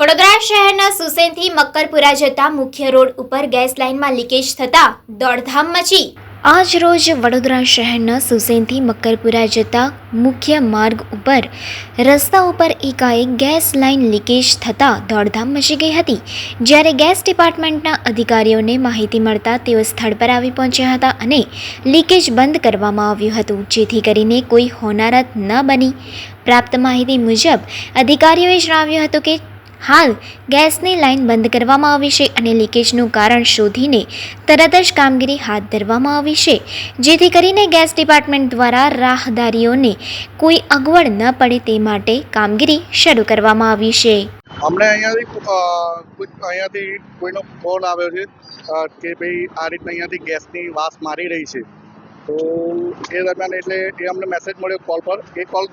વડોદરા શહેરના સુસેનથી મક્કરપુરા જતા મુખ્ય રોડ ઉપર ગેસ લાઇનમાં લીકેજ થતા દોડધામ મચી. આજ રોજ વડોદરા શહેરના સુસેનથી મક્કરપુરા જતા મુખ્ય માર્ગ ઉપર, રસ્તા ઉપર એકાએક ગેસ લાઇન લીકેજ થતાં દોડધામ મચી ગઈ હતી, જ્યારે ગેસ ડિપાર્ટમેન્ટના અધિકારીઓને માહિતી મળતા તેઓ સ્થળ પર આવી પહોંચ્યા હતા અને લીકેજ બંધ કરવામાં આવ્યું હતું, જેથી કરીને કોઈ હોનારત ન બની. પ્રાપ્ત માહિતી મુજબ, અધિકારીઓએ જણાવ્યું હતું કે હાલ ગેસની લાઇન બંધ કરવામાં આવી છે અને લીકેજનું કારણ શોધીને તરત જ કામગીરી હાથ ધરવામાં આવી છે. જેથી કરીને ગેસ ડિપાર્ટમેન્ટ દ્વારા રાહદારીઓને કોઈ અગવડ ન પડે તે માટે કામગીરી શરૂ કરવામાં આવી છે. અમને અહીંયાથી અહીંયાથી કોઈનો ફોન આવ્યો છે કે ભાઈ આ રીતના અહીંયાથી ગેસની વાસ મારી રહી છે. તો એ દરમિયાન એટલે એ અમને મેસેજ મળ્યો કોલ પર. એ કોલ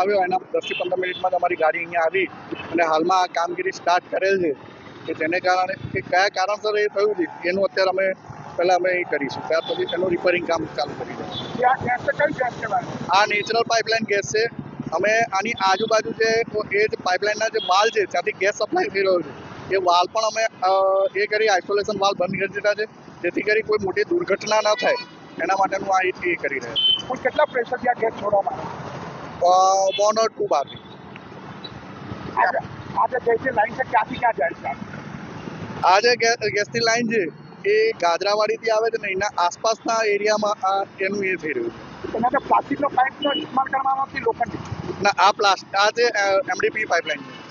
આવ્યો. એના દસથી પંદર મિનિટમાં જ અમારી ગાડી અહીંયા આવી અને હાલમાં આ કામગીરી સ્ટાર્ટ કરેલ છે. કે જેને કારણે કે કયા કારણસર એ થયું છે એનું અત્યારે અમે પહેલાં અમે એ કરીશું. ત્યાર પછી એનું રિપેરિંગ કામ ચાલુ કરી દઈશું. આ નેચરલ પાઇપલાઇન ગેસ છે. અમે આની આજુબાજુ જે એ જ પાઇપલાઇનના જે માલ છે ત્યાંથી ગેસ સપ્લાય થઈ રહ્યો છે. એ વાલ પણ અમે એ કરી આઇસોલેશન વાલ બંધ કરી દીધા છે. જેથી કરી કોઈ મોટી દુર્ઘટના ન થાય. એના માટેનું આ એ કરી રહ્યા કુલ કેટલા પ્રેશર ત્યાં ગેસ છોડવામાં છે વન ઓર ટુ બાકી. આજે જે- ગેસની લાઈન છે ક્યાંથી ક્યાં જાય છે? આજે ગેસ ગેસની લાઈન છે એ ગાદરાવાડીથી આવે છે ને એના આસપાસના એરિયામાં આ એનું એ થઈ રહ્યું છે. એના પ્લાસ્ટિકનો પાઇપનો ઇસ્તેમાલ કરવામાં આવતી લોખંડી ના આ પ્લાસ્ટ આ જે એમડીપી પાઇપલાઇન છે.